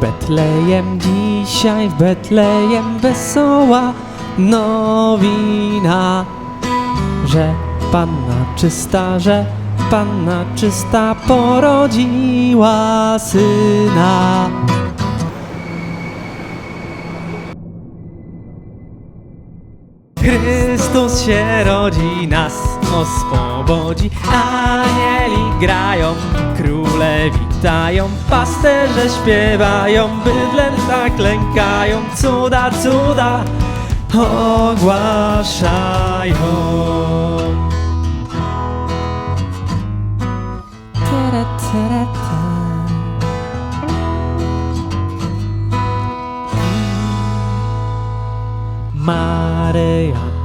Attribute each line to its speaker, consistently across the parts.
Speaker 1: Betlejem dzisiaj, w Betlejem wesoła nowina, że Panna czysta, że Panna czysta porodziła syna. Chrystus się rodzi, nas oswobodzi, anieli grają, króle witają, pasterze śpiewają, bydlęta tak klękają, cuda, cuda ogłaszają. Maryja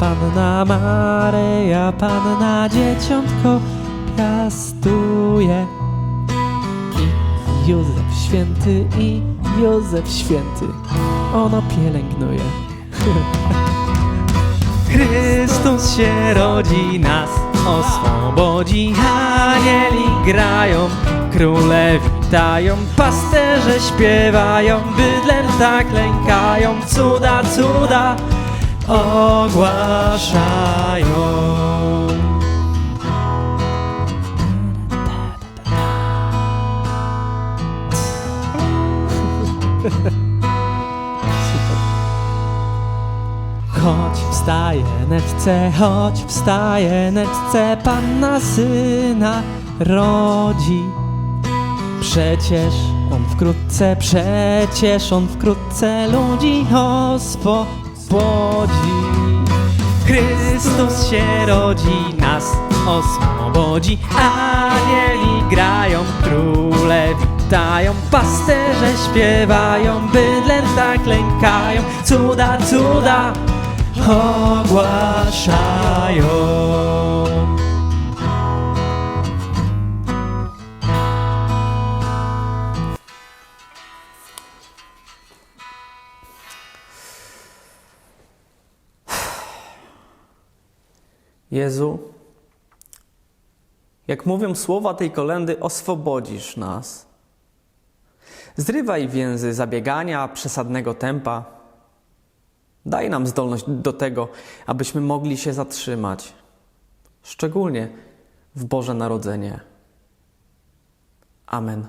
Speaker 1: Panna, Maryja Panna, dzieciątko piastuje. I Józef święty, i Józef święty, ono pielęgnuje. Chrystus się rodzi, nas oswobodzi, anieli grają, króle witają, pasterze śpiewają, bydlęta klękają, cuda, cuda ogłaszają. Chodź wstaje neczce, chodź wstaje neczce, Panna syna rodzi. Przecież on wkrótce, przecież on wkrótce ludzi oswobodzi. Chrystus się rodzi, nas oswobodzi, anieli grają, króle witają, pasterze śpiewają, bydlęta klękają, cuda, cuda ogłaszają.
Speaker 2: Jezu, jak mówią słowa tej kolendy, oswobodzisz nas. Zrywaj więzy zabiegania, przesadnego tempa. Daj nam zdolność do tego, abyśmy mogli się zatrzymać, szczególnie w Boże Narodzenie. Amen.